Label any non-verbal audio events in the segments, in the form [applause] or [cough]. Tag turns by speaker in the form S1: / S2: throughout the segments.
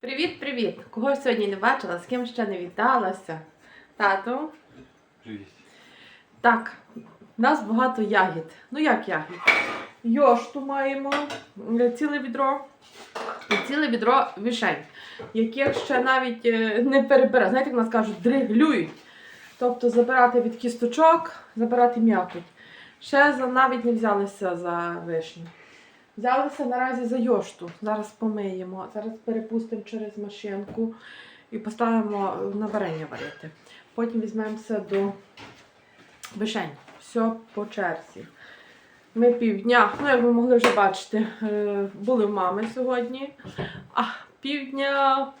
S1: Привіт-привіт! Кого сьогодні не бачила, з ким ще не віталася. Тату.
S2: Привіт.
S1: Так, в нас багато ягід. Ну як ягід? Йошту маємо, е, ціле відро і ціле відро вишень, яких ще навіть е, не перебирали. Знаєте, як нас кажуть, дриглюють. Тобто забирати від кісточок, забирати м'якоть. Ще навіть не взялися за вишню. Взялися наразі за йошту. Зараз помиємо. Зараз перепустимо через машинку і поставимо на варення варити. Потім візьмемося до вишень. Все по черзі. Ми півдня, ну як ви могли вже бачити, е, були в мами сьогодні, а півдня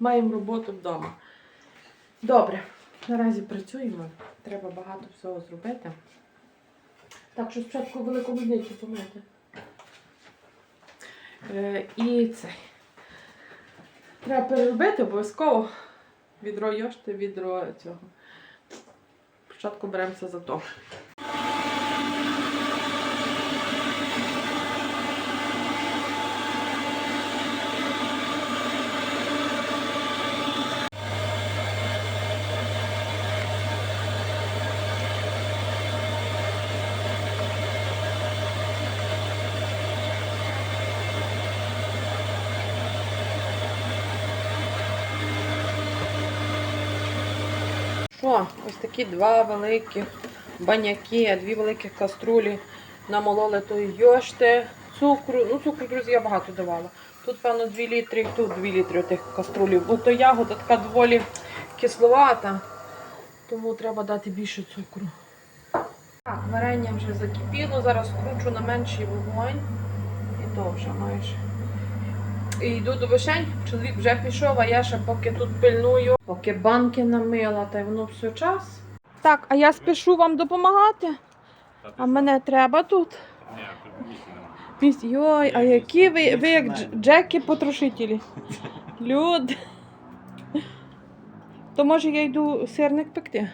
S1: маємо роботу вдома. Добре, наразі працюємо. Треба багато всього зробити. Так що спочатку велику гудницю помити. Е, і цей. Треба переробити обов'язково відро йошти, відро цього. Спочатку беремося за то. Що, ось такі два великі баняки, дві великі каструлі намололи тої йошти, цукру. Ну, цукру, друзі, я багато давала. Тут, певно, 2 літри, тут 2 літри тих каструлів. Бо то ягода така доволі кисловата, тому треба дати більше цукру. Так, варення вже закипіло, зараз кручу на менший вогонь. І то вже майже. І йду до вишень, чоловік вже пішов, а я ще поки тут пильную, поки банки намила, та й воно все час. Так, а я спішу вам допомагати, а мене треба тут.
S2: Ні, тут місця немає.
S1: Йой, а які ви, ви як дж- Джеки потрошителі. [laughs] Люд. То може я йду сирник пекти?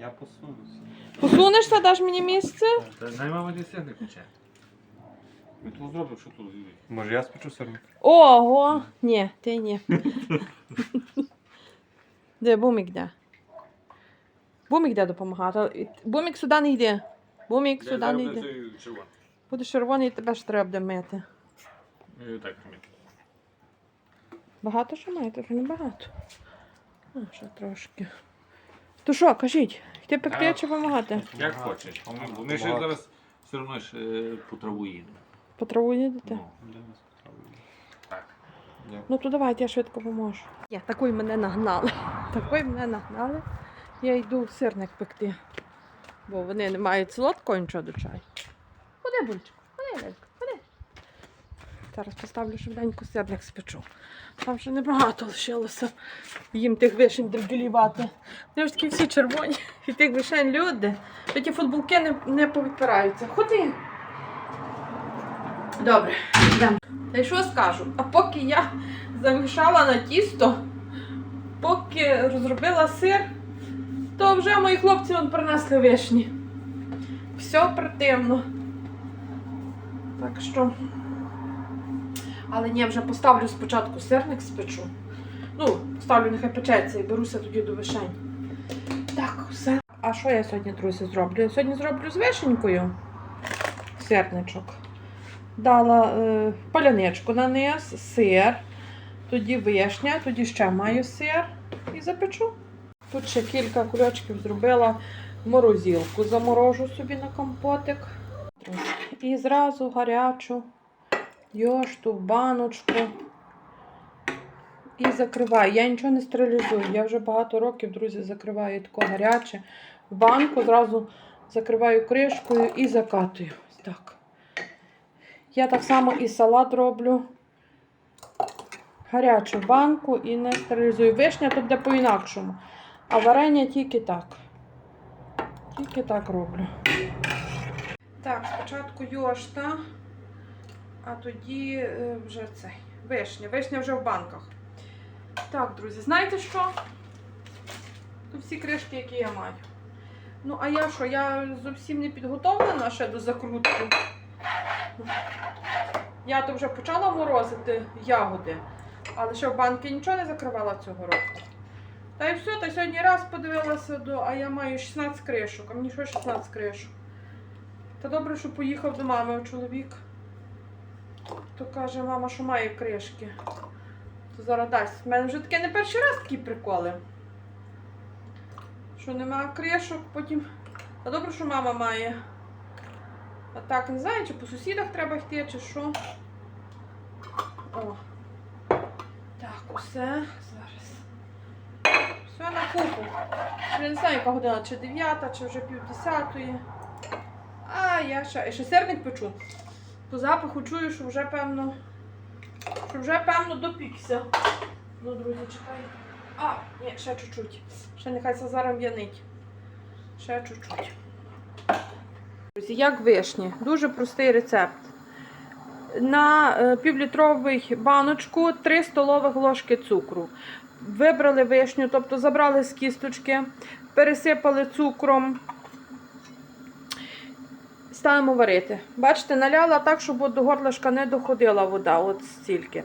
S2: Я посунуся.
S1: Посунешся, даш мені місце?
S2: Наймама сирник пече. Ми тут зробимо, що тут зробимо. Може я спечу сирник?
S1: Ого! Ні, ти ні. [laughs] Де бумік де? Бумік де допомагати. Бумік сюди не йде. Бумік сюди не йде. Буде червоний, тебе ж треба буде мити.
S2: Так, ми.
S1: Багато що маєте, вже не багато. А, ще трошки. То що, кажіть, йти пекти чи допомагати?
S2: Як хочеш. Ми ще зараз все одно ж е, по траву їдемо.
S1: По траву їдете?
S2: Ну,
S1: Ну то давайте, я швидко поможу. Я такої мене нагнали. [laughs] Такої мене нагнали. Я йду сирник пекти. Бо вони не мають солодкого нічого до чаю. Ходи, бульчику, ходи, Лелько, ходи. Зараз поставлю швиденько сирник спечу. Там ще небагато лишилося їм тих вишень дрібдюлівати. Вони ж такі всі червоні. [laughs] І тих вишень люди. Ті футболки не, не повідпираються. Ходи. Добре, йдемо. Та й що скажу? А поки я замішала на тісто, поки розробила сир, то вже мої хлопці вон принесли вишні. Все оперативно. Так що. Але ні, вже поставлю спочатку сирник спечу. Ну, ставлю, нехай печеться і беруся тоді до вишень. Так, все. А що я сьогодні, друзі, зроблю? Я сьогодні зроблю з вишенькою сирничок дала е, паляничку на низ, сир, тоді вишня, тоді ще маю сир і запечу. Тут ще кілька кульочків зробила в морозилку, заморожу собі на компотик. І зразу гарячу йошту в баночку. І закриваю. Я нічого не стерилізую. Я вже багато років, друзі, закриваю тако гаряче в банку, зразу закриваю кришкою і закатую. Ось так. Я так само і салат роблю. Гарячу банку і не стерилізую. Вишня то буде по-інакшому. А варення тільки так. Тільки так роблю. Так, спочатку йошта, а тоді е, вже цей. Вишня. Вишня вже в банках. Так, друзі, знаєте що? Тут всі кришки, які я маю. Ну, а я що? Я зовсім не підготовлена ще до закрутки. Я то вже почала морозити ягоди, але ще в банки нічого не закривала цього року. Та й все, та сьогодні раз подивилася до, а я маю 16 кришок, а мені що 16 кришок. Та добре, що поїхав до мами чоловік. То каже, мама, що має кришки. То зараз дасть. У мене вже таке не перший раз такі приколи. Що нема кришок, потім. Та добре, що мама має. А так, не знаю, чи по сусідах треба йти, чи що. О. Так, усе. Зараз. Все на купу. Я не знаю, яка година, чи 9, чи вже пів десятої. А, я ще, і ще сирник печу. По запаху чую, що вже певно. Що вже певно допікся. Ну, друзі, чекай. А, ні, ще чуть-чуть. Ще нехай зараз в'янить. Ще чуть-чуть. Як вишні. Дуже простий рецепт. На е, півлітровий баночку 3 столових ложки цукру. Вибрали вишню, тобто забрали з кісточки, пересипали цукром. Ставимо варити. Бачите, наляла так, щоб до горлышка не доходила вода, от стільки.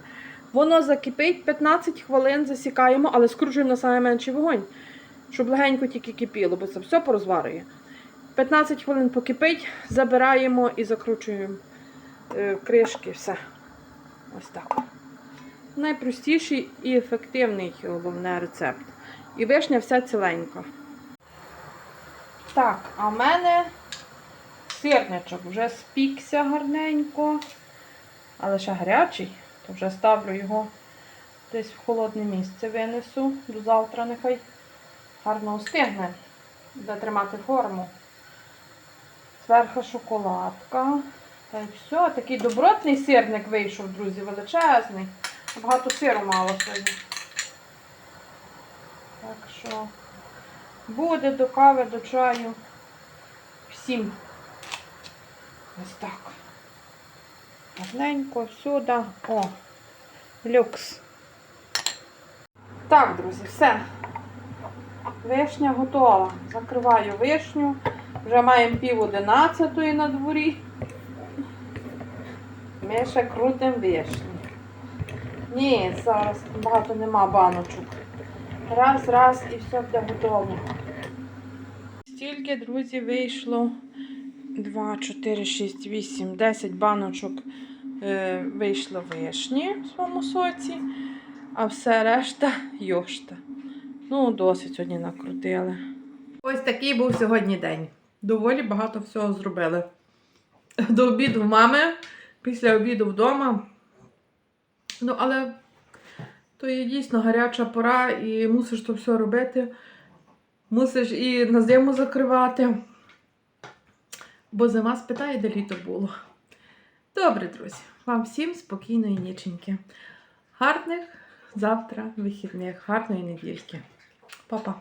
S1: Воно закипить 15 хвилин, засікаємо, але скручуємо на найменший вогонь, щоб легенько тільки кипіло, бо це все порозварює. 15 хвилин покипить, забираємо і закручуємо е, кришки, все. Ось так. Найпростіший і ефективний головне рецепт. І вишня вся ціленька. Так, а в мене сирничок вже спікся гарненько, але ще гарячий, то вже ставлю його десь в холодне місце винесу. До завтра нехай гарно остигне, де тримати форму. Зверху шоколадка. Та й все, такий добротний сирник вийшов, друзі, величезний. Багато сиру мало сьогодні. Так що буде до кави, до чаю. Всім. Ось так. Гарненько, всюди. О, люкс. Так, друзі, все. Вишня готова. Закриваю вишню. Вже маємо пів одинадцятої на дворі. Ми ще крутимо вишні. Ні, зараз багато нема баночок. Раз, раз і все буде готово. Стільки, друзі, вийшло 2, 4, 6, 8, 10 баночок е, вийшло вишні в своєму соці, а все решта йошта. Ну, досить сьогодні накрутили. Ось такий був сьогодні день. Доволі багато всього зробили. До обіду в мами, після обіду вдома. Ну, але то є дійсно гаряча пора і мусиш то все робити. Мусиш і на зиму закривати. Бо зима спитає, де літо було. Добре, друзі, вам всім спокійної ніченьки. Гарних завтра вихідних, гарної недільки. Па-па.